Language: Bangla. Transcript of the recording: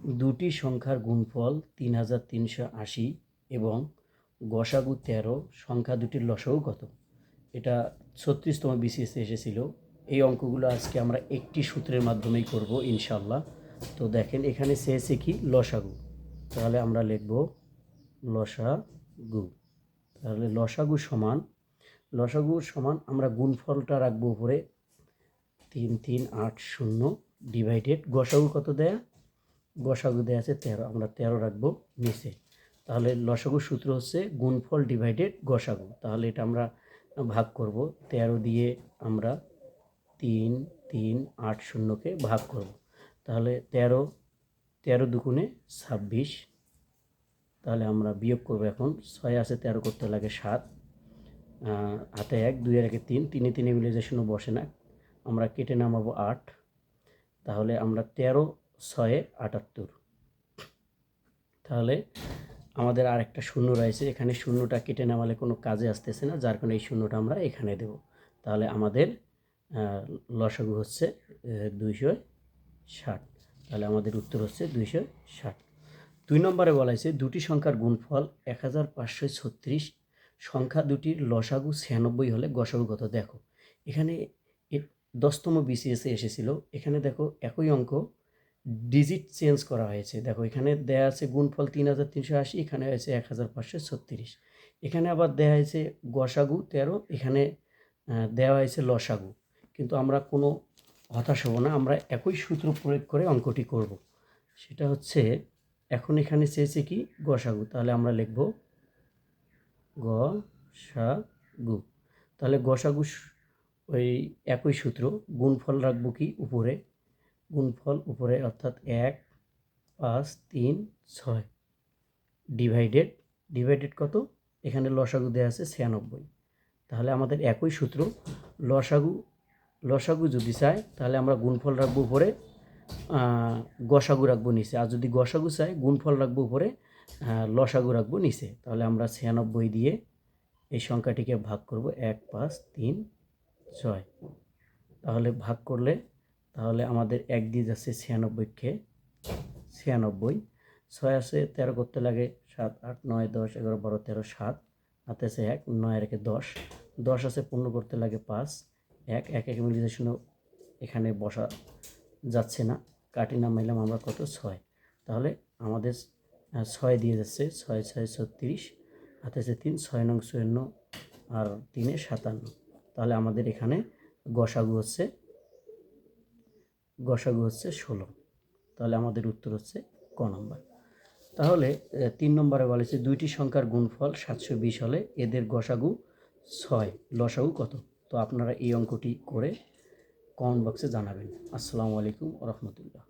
দুটি সংখ্যার গুণফল তিন হাজার তিনশো আশি এবং গসাগু তেরো, সংখ্যা দুটির লসাগু কত? এটা ছত্রিশতম বিসিএসে এসেছিল। এই অঙ্কগুলো আজকে আমরা একটি সূত্রের মাধ্যমেই করব ইনশাল্লাহ তো দেখেন, এখানে চেয়েছে কি? লসাগু। তাহলে আমরা লিখব লসাগু। তাহলে লসাগু সমান লসাগু সমান আমরা গুণফলটা রাখব উপরে। তিন তিন, আট, শূন্য ডিভাইডেড গসাগু কত দেয়া? গসাগু দেওয়া আছে, তেরো, আমরা তেরো রাখব নিচে। তাহলে লসাগু সূত্র হচ্ছে গুণফল ডিভাইডেড গসাগু। তাহলে এটা আমরা ভাগ করব। তেরো দিয়ে আমরা তিন তিন, আট শূন্যকে ভাগ করব। তাহলে তেরো তেরো দুগুণে ছাব্বিশ। তাহলে আমরা বিয়োগ করব এখন। ছয় আছে, তেরো করতে লাগে সাত। হাতে এক দুই আর একে তিন। তিনে তিনে মিলে যে শূন্য বসে না। আমরা কেটে নামাবো আট। তাহলে আমরা তেরো ছয়ে আটাত্তর। তাহলে আমাদের আর একটা শূন্য রয়েছে এখানে শূন্যটা কেটে নামালে কোনো কাজে আসতেছে না, যার কারণে এই শূন্যটা আমরা এখানে দেব। তাহলে আমাদের লসাগু হচ্ছে দুইশো ষাট। তাহলে আমাদের উত্তর হচ্ছে দুইশো ষাট। দুই নম্বরে বলা হয়েছে, দুটি সংখ্যার গুণফল এক হাজার পাঁচশো ছত্রিশ, সংখ্যা দুটির লসাগু ছিয়ানব্বই হলে গসাগু কত দেখো, এখানে দশতম বিসিএসে এসেছিল, এখানে দেখো একই অঙ্ক ডিজিট চেঞ্জ করা হয়েছে। দেখো, এখানে দেয়া আছে গুণফল তিন হাজার তিনশো আশি, এখানে হয়েছে এক হাজার পাঁচশো ছত্রিশ। এখানে আবার দেয়া হয়েছে গসাগু তেরো, এখানে দেওয়া হয়েছে লসাগু। কিন্তু আমরা কোনো হতাশ হব না, আমরা একই সূত্র প্রয়োগ করে অঙ্কটি করব। সেটা হচ্ছে, এখন এখানে চেয়েছে কি? গসাগু। তাহলে আমরা লিখব গু তাহলে গসাগু ওই একই সূত্র, গুণফল রাখব কি? উপরে। গুণফল উপরে অর্থাৎ এক, পাঁচ, তিন, ছয়। ডিভাইডেড ডিভাইডেড কত? এখানে লসাগু দেওয়া আছে ছিয়ানব্বই। তাহলে আমাদের একই সূত্র, লসাগু লসাগু যদি চাই তাহলে আমরা গুণফল রাখব উপরে গসাগু রাখব নিচে। আর যদি গসাগু চাই গুণফল রাখব উপরে লসাগু রাখব নিচে। তাহলে আমরা ছিয়ানব্বই দিয়ে এই সংখ্যাটিকে ভাগ করব এক, পাঁচ, তিন, ছয়। তাহলে ভাগ করলে তাহলে আমাদের এক দিয়ে যাচ্ছে ছিয়ানব্বইকে ছিয়ানব্বই। ছয় আছে, তেরো করতে লাগে সাত, আট, নয়, দশ, এগারো, বারো, তেরো, সাত। হাতে আছে এক, নয় রেখে দশ। দশ আছে পূর্ণ করতে লাগে পাঁচ। এক এক এক মিলিয়ে শূন্য। এখানে বসা যাচ্ছে না। কাটি না নামাইলাম আমরা কত? ছয়। তাহলে আমাদের ছয় দিয়ে যাচ্ছে ছয় ছয়, ছত্রিশ। হাতে আছে তিন, ছয় নং চুয়ান্ন আর তিনে সাতান্ন। তাহলে আমাদের এখানে গসাগু হচ্ছে গসাগু হচ্ছে ষোলো। তাহলে আমাদের উত্তর হচ্ছে ক নম্বর। তাহলে তিন নম্বরে বলেছে দুইটি সংখ্যার গুণফল সাতশো বিশ হলে এদের গসাগু ছয়, লসাগু কত? তো আপনারা এই অঙ্কটি করে কমেন্ট বক্সে জানাবেন। আসসালামু আলাইকুম রহমতুল্লাহ।